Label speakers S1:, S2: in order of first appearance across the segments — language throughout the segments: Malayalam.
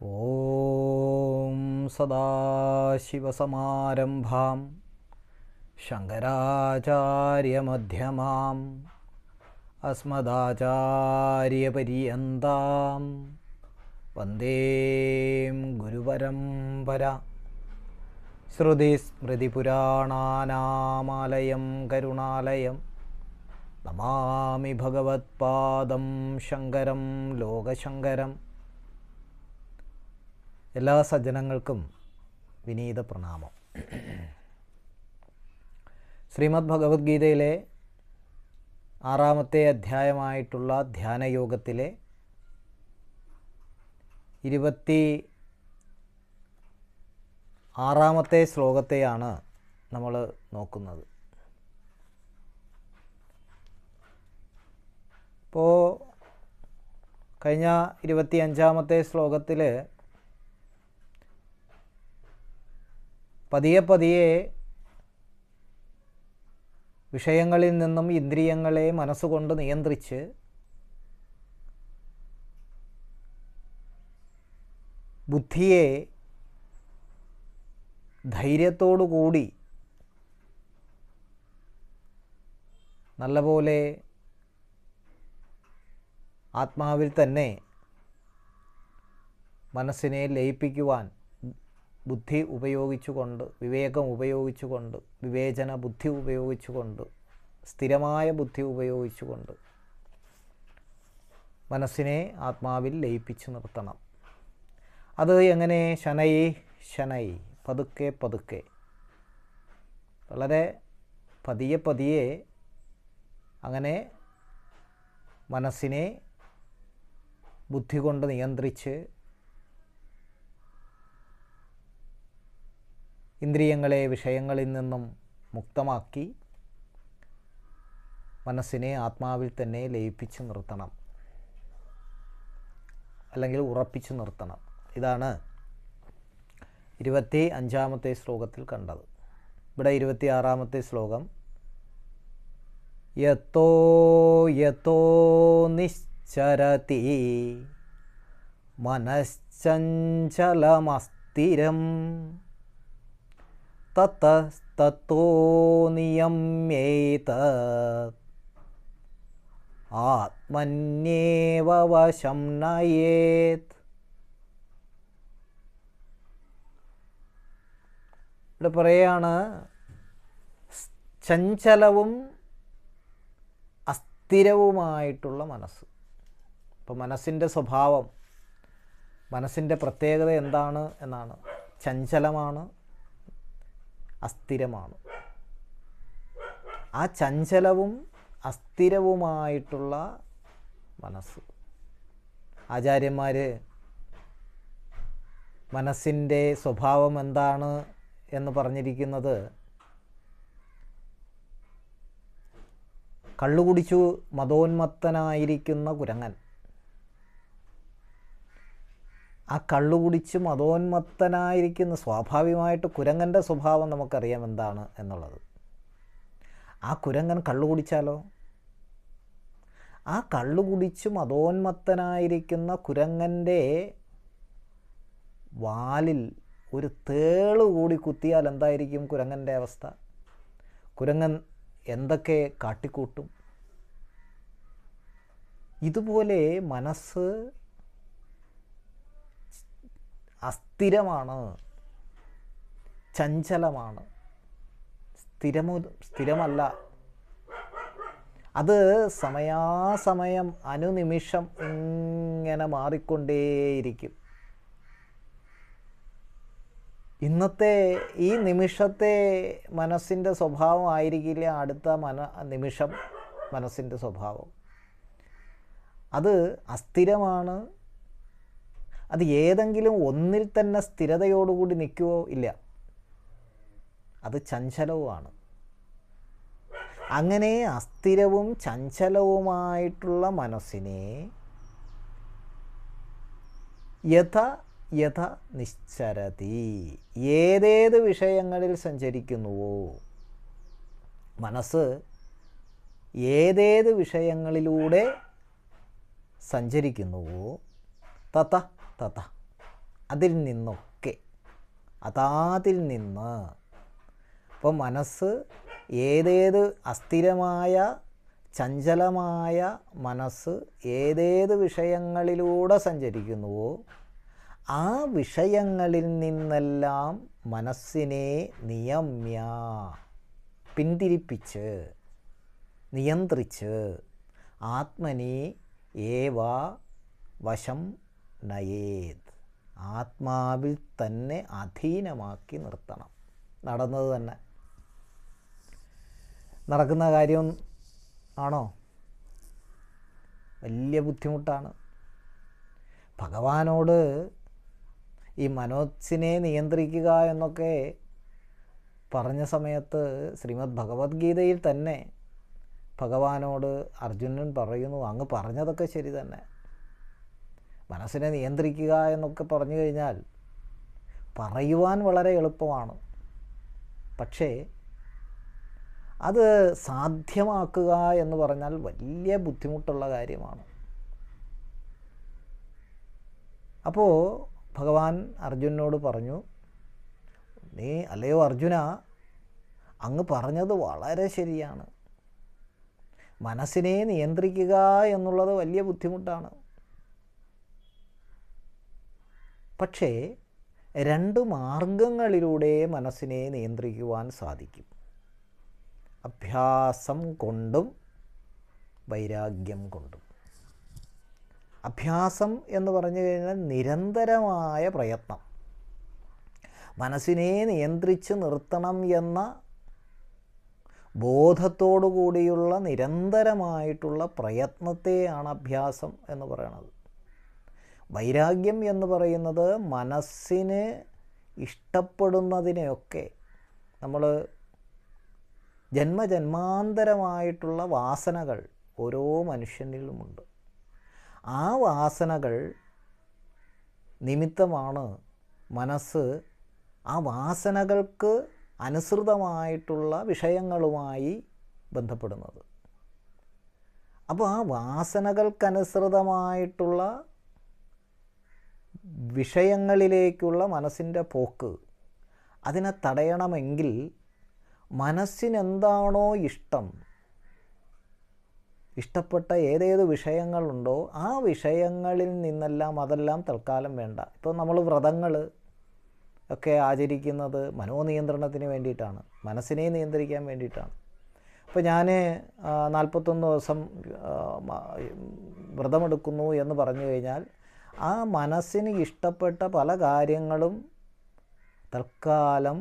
S1: ഓം സദാശിവസമാരംഭാം ശങ്കരാചാര്യമധ്യമാം അസ്മദാചാര്യപര്യന്താം വന്ദേ ഗുരുപരമ്പര ശ്രുതിസ്മൃതിപുരാണാനാമാലയം കരുണാലയം നമാമി ഭഗവത്പാദം ശങ്കരം ലോകശങ്കരം എല്ലാ സജ്ജനങ്ങൾക്കും വിനീത പ്രണാമം. ശ്രീമദ് ഭഗവത്ഗീതയിലെ ആറാമത്തെ അധ്യായമായിട്ടുള്ള ധ്യാനയോഗത്തിലെ ഇരുപത്തി ആറാമത്തെ ശ്ലോകത്തെയാണ് നമ്മൾ നോക്കുന്നത്. ഇപ്പോൾ കഴിഞ്ഞ ഇരുപത്തി അഞ്ചാമത്തെ ശ്ലോകത്തിൽ പതിയെ പതിയെ വിഷയങ്ങളിൽ നിന്നും ഇന്ദ്രിയങ്ങളെ മനസ്സുകൊണ്ട് നിയന്ത്രിച്ച് ബുദ്ധിയെ ധൈര്യത്തോടു കൂടി നല്ലപോലെ ആത്മാവിൽ തന്നെ മനസ്സിനെ ലയിപ്പിക്കുവാൻ ബുദ്ധി ഉപയോഗിച്ചുകൊണ്ട് വിവേകം ഉപയോഗിച്ചുകൊണ്ട് വിവേചന ബുദ്ധി ഉപയോഗിച്ചുകൊണ്ട് സ്ഥിരമായ ബുദ്ധി ഉപയോഗിച്ചുകൊണ്ട് മനസ്സിനെ ആത്മാവിൽ ലയിപ്പിച്ചു നിർത്തണം. അത് എങ്ങനെ? ശനൈ ശനൈ പതുക്കെ പതുക്കെ. വളരെ പതിയെ പതിയെ അങ്ങനെ മനസ്സിനെ ബുദ്ധി കൊണ്ട് നിയന്ത്രിച്ച് ഇന്ദ്രിയങ്ങളെ വിഷയങ്ങളിൽ നിന്നും മുക്തമാക്കി മനസ്സിനെ ആത്മാവിൽ തന്നെ ലയിപ്പിച്ചു നിർത്തണം. അല്ലെങ്കിൽ ഉറപ്പിച്ചു നിർത്തണം. ഇതാണ് ഇരുപത്തി അഞ്ചാമത്തെ ശ്ലോകത്തിൽ കണ്ടത്. ഇവിടെ ഇരുപത്തി ആറാമത്തെ ശ്ലോകം. യത്തോ യത്തോ നിശ്ചരതി മനശ്ചഞ്ചലമസ്ഥിരം തത്തോ നിയമേത ആത്മന്യേവ വശം നയേത് ഇവിടെ പറയാണ് ചഞ്ചലവും അസ്ഥിരവുമായിട്ടുള്ള മനസ്സ്. ഇപ്പം മനസ്സിന്റെ സ്വഭാവം മനസ്സിന്റെ പ്രത്യേകത എന്താണ് എന്നാണ്. ചഞ്ചലമാണ് അസ്ഥിരമാണ്. ആ ചഞ്ചലവും അസ്ഥിരവുമായിട്ടുള്ള മനസ്സ്. ആചാര്യന്മാർ മനസ്സിന്റെ സ്വഭാവം എന്താണ് എന്ന് പറഞ്ഞിരിക്കുന്നത്? കള്ളുകുടിച്ചു മതോന്മത്തനായിരിക്കുന്ന കുരങ്ങൻ. ആ കള്ളുകുടിച്ച് മതോന്മത്തനായിരിക്കുന്ന സ്വാഭാവികമായിട്ട് കുരങ്ങന്റെ സ്വഭാവം നമുക്കറിയാം എന്താണ് എന്നുള്ളത്. ആ കുരങ്ങൻ കള്ളുകുടിച്ചാലോ ആ കള്ളുകുടിച്ച് മതോന്മത്തനായിരിക്കുന്ന കുരങ്ങന്റെ വാലിൽ ഒരു തേൾ കൂടി കുത്തിയാൽ എന്തായിരിക്കും കുരങ്ങന്റെ അവസ്ഥ? കുരങ്ങൻ എന്തൊക്കെ കാട്ടിക്കൂട്ടും? ഇതുപോലെ മനസ്സ് അസ്ഥിരമാണ്. ചഞ്ചലമാണ്. സ്ഥിരമു സ്ഥിരമല്ല. അത് സമയാസമയം അനുനിമിഷം ഇങ്ങനെ മാറിക്കൊണ്ടേയിരിക്കും. ഇന്നത്തെ ഈ നിമിഷത്തെ മനസ്സിന്റെ സ്വഭാവം ആയിരിക്കില്ല അടുത്ത മന നിമിഷം മനസ്സിന്റെ സ്വഭാവം. അത് അസ്ഥിരമാണ് അത് ഏതെങ്കിലും ഒന്നിൽ തന്നെ സ്ഥിരതയോടുകൂടി നിൽക്കുവോ ഇല്ല. അത് ചഞ്ചലവുമാണ്. അങ്ങനെ അസ്ഥിരവും ചഞ്ചലവുമായിട്ടുള്ള മനസ്സിനെ യഥ യഥ നിശ്ചരതി ഏതേത് വിഷയങ്ങളിൽ സഞ്ചരിക്കുന്നുവോ മനസ്സ് ഏതേത് വിഷയങ്ങളിലൂടെ സഞ്ചരിക്കുന്നുവോ തത തത അതിൽ നിന്നൊക്കെ. അതാതിൽ നിന്ന് അപ്പോൾ മനസ്സ് ഏതേത് അസ്ഥിരമായ ചഞ്ചലമായ മനസ്സ് ഏതേത് വിഷയങ്ങളിലൂടെ സഞ്ചരിക്കുന്നുവോ ആ വിഷയങ്ങളിൽ നിന്നെല്ലാം മനസ്സിനെ നിയമ്യ പിന്തിരിപ്പിച്ച് നിയന്ത്രിച്ച് ആത്മനി ഏവ വശം നയേത്. ആത്മാവിൽ തന്നെ അധീനമാക്കി നിർത്തണം. നടന്നത് തന്നെ. നടക്കുന്ന കാര്യം ആണോ? വലിയ ബുദ്ധിമുട്ടാണ്. ഭഗവാനോട് ഈ മനോസിനെ നിയന്ത്രിക്കുക എന്നൊക്കെ പറഞ്ഞ സമയത്ത് ശ്രീമദ് ഭഗവത്ഗീതയിൽ തന്നെ ഭഗവാനോട് അർജുനൻ പറയുന്നു അങ്ങ് പറഞ്ഞതൊക്കെ ശരി തന്നെ. മനസ്സിനെ നിയന്ത്രിക്കുക എന്നൊക്കെ പറഞ്ഞു കഴിഞ്ഞാൽ പറയുവാൻ വളരെ എളുപ്പമാണ്. പക്ഷേ അത് സാധ്യമാക്കുക എന്ന് പറഞ്ഞാൽ വലിയ ബുദ്ധിമുട്ടുള്ള കാര്യമാണ്. അപ്പോൾ ഭഗവാൻ അർജുനോട് പറഞ്ഞു നീ അല്ലയോ അർജുന അങ്ങ് പറഞ്ഞത് വളരെ ശരിയാണ്. മനസ്സിനെ നിയന്ത്രിക്കുക എന്നുള്ളത് വലിയ ബുദ്ധിമുട്ടാണ്. പക്ഷേ രണ്ട് മാർഗങ്ങളിലൂടെ മനസ്സിനെ നിയന്ത്രിക്കുവാൻ സാധിക്കും. അഭ്യാസം കൊണ്ടും വൈരാഗ്യം കൊണ്ടും. അഭ്യാസം എന്ന് പറഞ്ഞു കഴിഞ്ഞാൽ നിരന്തരമായ പ്രയത്നം. മനസ്സിനെ നിയന്ത്രിച്ച് നിർത്തണം എന്ന ബോധത്തോടു കൂടിയുള്ള നിരന്തരമായിട്ടുള്ള പ്രയത്നത്തെയാണ് അഭ്യാസം എന്ന് പറയുന്നത് വൈരാഗ്യം എന്ന് പറയുന്നത് മനസ്സിന് ഇഷ്ടപ്പെടുന്നതിനെയൊക്കെ നമ്മൾ ജന്മജന്മാന്തരമായിട്ടുള്ള വാസനകൾ ഓരോ മനുഷ്യനിലുമുണ്ട്. ആ വാസനകൾ നിമിത്തമാണ് മനസ്സ് ആ വാസനകൾക്ക് അനുസൃതമായിട്ടുള്ള വിഷയങ്ങളുമായി ബന്ധപ്പെടുന്നത്. അപ്പോൾ ആ വാസനകൾക്കനുസൃതമായിട്ടുള്ള വിഷയങ്ങളിലേക്കുള്ള മനസ്സിന്റെ പോക്ക് അതിനെ തടയണമെങ്കിൽ മനസ്സിനെന്താണോ ഇഷ്ടം ഇഷ്ടപ്പെട്ട ഏതേത് വിഷയങ്ങളുണ്ടോ ആ വിഷയങ്ങളിൽ നിന്നെല്ലാം അതെല്ലാം തൽക്കാലം വേണ്ട. ഇപ്പോൾ നമ്മൾ വ്രതങ്ങൾ ഒക്കെ ആചരിക്കുന്നത് മനോനിയന്ത്രണത്തിന് വേണ്ടിയിട്ടാണ് മനസ്സിനെ നിയന്ത്രിക്കാൻ വേണ്ടിയിട്ടാണ്. ഇപ്പോൾ ഞാൻ നാൽപ്പത്തൊന്ന് ദിവസം വ്രതമെടുക്കുന്നു എന്ന് പറഞ്ഞു കഴിഞ്ഞാൽ ആ മനസ്സിന് ഇഷ്ടപ്പെട്ട പല കാര്യങ്ങളും തൽക്കാലം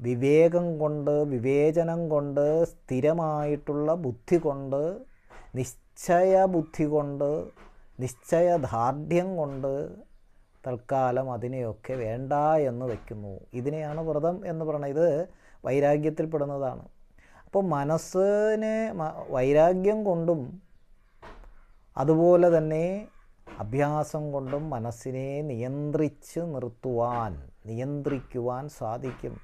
S1: വിവേകം കൊണ്ട് വിവേചനം കൊണ്ട് സ്ഥിരമായിട്ടുള്ള ബുദ്ധി കൊണ്ട് നിശ്ചയ ബുദ്ധി കൊണ്ട് നിശ്ചയദാർഢ്യം കൊണ്ട് തൽക്കാലം അതിനെയൊക്കെ വേണ്ട എന്ന് വയ്ക്കുന്നു ഇതിനെയാണ് വ്രതം എന്ന് പറയുന്നത്. ഇത് വൈരാഗ്യത്തിൽപ്പെടുന്നതാണ്. അപ്പോൾ മനസ്സിനെ വൈരാഗ്യം കൊണ്ടും അതുപോലെ തന്നെ അഭ്യാസം കൊണ്ടും മനസ്സിനെ നിയന്ത്രിച്ച് നിർത്തുവാൻ നിയന്ത്രിക്കുവാൻ സാധിക്കും.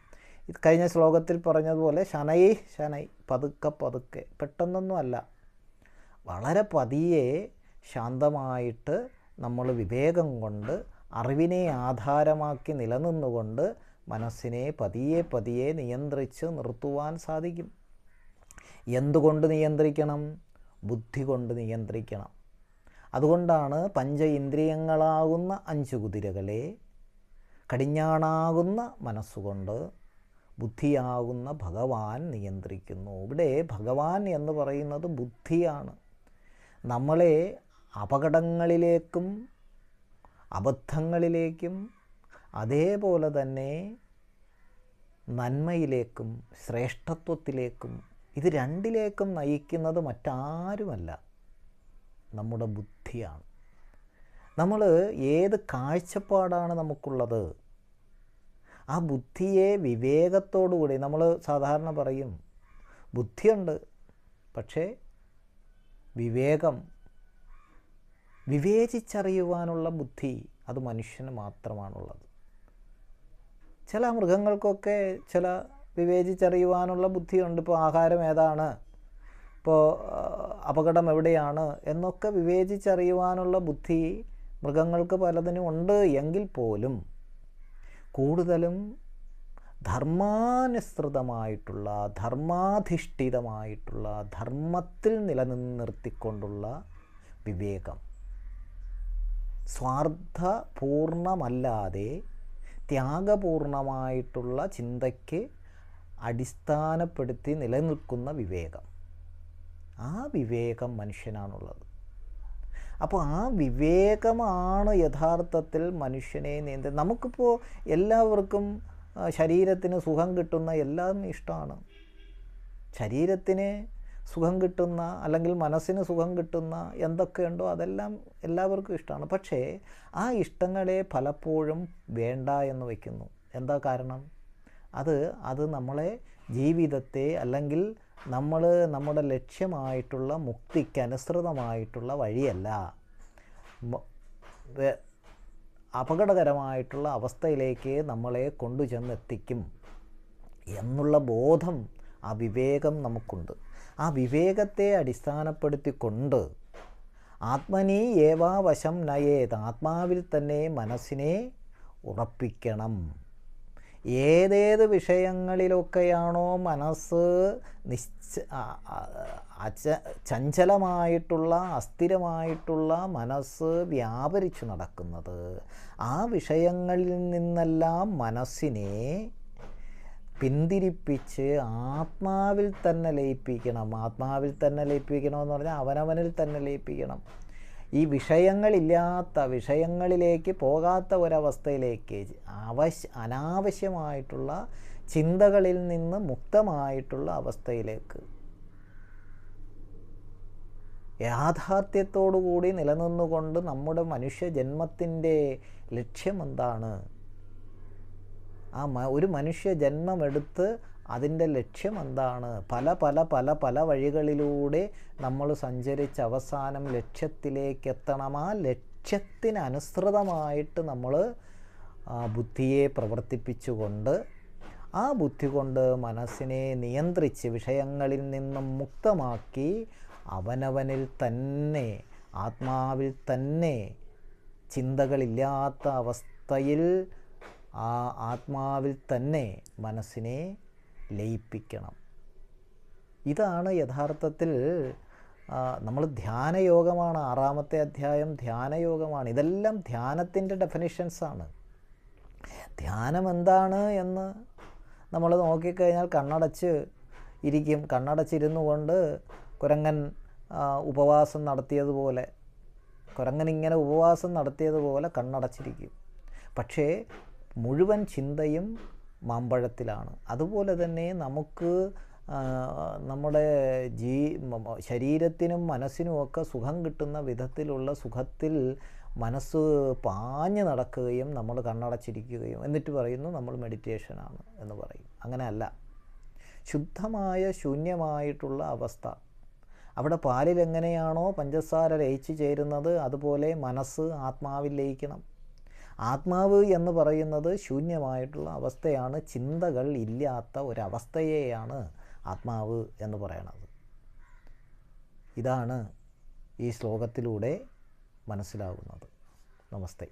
S1: ഇത് കഴിഞ്ഞ ശ്ലോകത്തിൽ പറഞ്ഞതുപോലെ ശനൈ ശനൈ പതുക്കെ പതുക്കെ പെട്ടെന്നൊന്നുമല്ല വളരെ പതിയെ ശാന്തമായിട്ട് നമ്മൾ വിവേകം കൊണ്ട് അറിവിനെ ആധാരമാക്കി നിലനിന്നുകൊണ്ട് മനസ്സിനെ പതിയെ പതിയെ നിയന്ത്രിച്ച് നിർത്തുവാൻ സാധിക്കും. എന്തുകൊണ്ട് നിയന്ത്രിക്കണം? ബുദ്ധി കൊണ്ട് നിയന്ത്രിക്കണം. അതുകൊണ്ടാണ് പഞ്ച ഇന്ദ്രിയങ്ങളാകുന്ന അഞ്ച് കുതിരകളെ കടിഞ്ഞാണാകുന്ന മനസ്സുകൊണ്ട് ബുദ്ധിയാകുന്ന ഭഗവാൻ നിയന്ത്രിക്കുന്നു. ഇവിടെ ഭഗവാൻ എന്ന് പറയുന്നത് ബുദ്ധിയാണ്. നമ്മളെ അപകടങ്ങളിലേക്കും അബദ്ധങ്ങളിലേക്കും അതേപോലെ തന്നെ നന്മയിലേക്കും ശ്രേഷ്ഠത്വത്തിലേക്കും ഇത് രണ്ടിലേക്കും നയിക്കുന്നത് മറ്റാരുമല്ല. നമ്മുടെ ബുദ്ധിയാണ്. നമ്മൾ ഏത് കാഴ്ചപ്പാടാണ് നമുക്കുള്ളത്? ആ ബുദ്ധിയെ വിവേകത്തോടുകൂടി നമ്മൾ സാധാരണ പറയും ബുദ്ധിയുണ്ട് പക്ഷേ വിവേകം വിവേചിച്ചറിയുവാനുള്ള ബുദ്ധി അത് മനുഷ്യന് മാത്രമാണുള്ളത്. ചില മൃഗങ്ങൾക്കൊക്കെ ചില വിവേചിച്ചറിയുവാനുള്ള ബുദ്ധിയുണ്ട്. ഇപ്പോൾ ആഹാരം ഏതാണ്? ഇപ്പോൾ അപകടം എവിടെയാണ് എന്നൊക്കെ വിവേചിച്ചറിയുവാനുള്ള ബുദ്ധി മൃഗങ്ങൾക്ക് പലതിനും ഉണ്ട് എങ്കിൽ പോലും കൂടുതലും ധർമാനുസൃതമായിട്ടുള്ള ധർമാധിഷ്ഠിതമായിട്ടുള്ള ധർമ്മത്തിൽ നിലനിർത്തിക്കൊണ്ടുള്ള വിവേകം. സ്വാർത്ഥപൂർണമല്ലാതെ ത്യാഗപൂർണമായിട്ടുള്ള ചിന്തയ്ക്ക് അടിസ്ഥാനപ്പെടുത്തി നിലനിൽക്കുന്ന വിവേകം. ആ വിവേകം മനുഷ്യനാണുള്ളത്. അപ്പോൾ ആ വിവേകമാണ് യഥാർത്ഥത്തിൽ മനുഷ്യനെ നീന്ത നമുക്കിപ്പോൾ എല്ലാവർക്കും ശരീരത്തിന് സുഖം കിട്ടുന്ന എല്ലാം ഇഷ്ടമാണ്. ശരീരത്തിന് സുഖം കിട്ടുന്ന അല്ലെങ്കിൽ മനസ്സിന് സുഖം കിട്ടുന്ന എന്തൊക്കെയുണ്ടോ അതെല്ലാം എല്ലാവർക്കും ഇഷ്ടമാണ്. പക്ഷേ ആ ഇഷ്ടങ്ങളെ പലപ്പോഴും വേണ്ട എന്ന് വയ്ക്കുന്നു. എന്താ കാരണം? അത് അത് നമ്മളെ ജീവിതത്തെ അല്ലെങ്കിൽ നമ്മൾ നമ്മുടെ ലക്ഷ്യമായിട്ടുള്ള മുക്തിക്ക് അനുസൃതമായിട്ടുള്ള വഴിയല്ല അപകടകരമായിട്ടുള്ള അവസ്ഥയിലേക്ക് നമ്മളെ കൊണ്ടുചെന്നെത്തിക്കും എന്നുള്ള ബോധം ആ വിവേകം നമുക്കുണ്ട്. ആ വിവേകത്തെ അടിസ്ഥാനപ്പെടുത്തിക്കൊണ്ട് ആത്മനി ഏവാവശം നയേത്. ആത്മാവിൽ തന്നെ മനസ്സിനെ ഉറപ്പിക്കണം. ഏതേത് വിഷയങ്ങളിലൊക്കെയാണോ മനസ്സ് നിശ്ച ചഞ്ചലമായിട്ടുള്ള അസ്ഥിരമായിട്ടുള്ള മനസ്സ് വ്യാപരിച്ചു നടക്കുന്നത്. ആ വിഷയങ്ങളിൽ നിന്നെല്ലാം മനസ്സിനെ പിന്തിരിപ്പിച്ച് ആത്മാവിൽ തന്നെ ലയിപ്പിക്കണം. ആത്മാവിൽ തന്നെ ലയിപ്പിക്കണമെന്ന് പറഞ്ഞാൽ അവനവനിൽ തന്നെ ലയിപ്പിക്കണം. ഈ വിഷയങ്ങളില്ലാത്ത വിഷയങ്ങളിലേക്ക് പോകാത്ത ഒരവസ്ഥയിലേക്ക് ആവശ്യ അനാവശ്യമായിട്ടുള്ള ചിന്തകളിൽ നിന്ന് മുക്തമായിട്ടുള്ള അവസ്ഥയിലേക്ക് യാഥാർത്ഥ്യത്തോടുകൂടി നിലനിന്നുകൊണ്ട് നമ്മുടെ മനുഷ്യ ജന്മത്തിന്റെ ലക്ഷ്യമെന്താണ്? ആ ഒരു മനുഷ്യ ജന്മമെടുത്ത് അതിന്റെ ലക്ഷ്യം എന്താണ്? പല പല പല പല വഴികളിലൂടെ നമ്മൾ സഞ്ചരിച്ച് അവസാനം ലക്ഷ്യത്തിലേക്ക് എത്തണം ആ ലക്ഷ്യത്തിനനുസൃതമായിട്ട് നമ്മൾ ബുദ്ധിയെ പ്രവർത്തിപ്പിച്ചുകൊണ്ട് ആ ബുദ്ധി കൊണ്ട് മനസ്സിനെ നിയന്ത്രിച്ച് വിഷയങ്ങളിൽ നിന്നും മുക്തമാക്കി അവനവനിൽ തന്നെ ആത്മാവിൽ തന്നെ ചിന്തകളില്ലാത്ത അവസ്ഥയിൽ ആ ആത്മാവിൽ തന്നെ മനസ്സിനെ ലയിപ്പിക്കണം. ഇതാണ് യഥാർത്ഥത്തിൽ നമ്മൾ ധ്യാനയോഗമാണ് ആറാമത്തെ അധ്യായം ധ്യാനയോഗമാണ്. ഇതെല്ലാം ധ്യാനത്തിന്റെ ഡെഫിനിഷൻസാണ് ധ്യാനം എന്താണ് എന്ന് നമ്മൾ നോക്കിക്കഴിഞ്ഞാൽ കണ്ണടച്ച് ഇരിക്കും. കണ്ണടച്ചിരുന്നു കൊണ്ട് കുരങ്ങൻ ഉപവാസം നടത്തിയതുപോലെ കുരങ്ങൻ ഇങ്ങനെ ഉപവാസം നടത്തിയതുപോലെ കണ്ണടച്ചിരിക്കും. പക്ഷേ മുഴുവൻ ചിന്തയും മാമ്പഴത്തിലാണ്. അതുപോലെ തന്നെ നമുക്ക് നമ്മുടെ ജീ ശരീരത്തിനും മനസ്സിനും ഒക്കെ സുഖം കിട്ടുന്ന വിധത്തിലുള്ള സുഖത്തിൽ മനസ്സ് പാഞ്ഞു നടക്കുകയും നമ്മൾ കണ്ണടച്ചിരിക്കുകയും എന്നിട്ട് പറയുന്നു നമ്മൾ മെഡിറ്റേഷനാണ് എന്ന് പറയും. അങ്ങനെയല്ല. ശുദ്ധമായ ശൂന്യമായിട്ടുള്ള അവസ്ഥ. അവിടെ പാലിൽ എങ്ങനെയാണോ പഞ്ചസാര ലയിച്ചു ചേരുന്നത് അതുപോലെ മനസ്സ് ആത്മാവിൽ ലയിക്കണം. ആത്മാവ് എന്ന് പറയുന്നത് ശൂന്യമായിട്ടുള്ള അവസ്ഥയാണ് ചിന്തകൾ ഇല്ലാത്ത ഒരവസ്ഥയെയാണ് ആത്മാവ് എന്ന് പറയണത്. ഇതാണ് ഈ ശ്ലോകത്തിലൂടെ മനസ്സിലാകുന്നത് നമസ്തേ.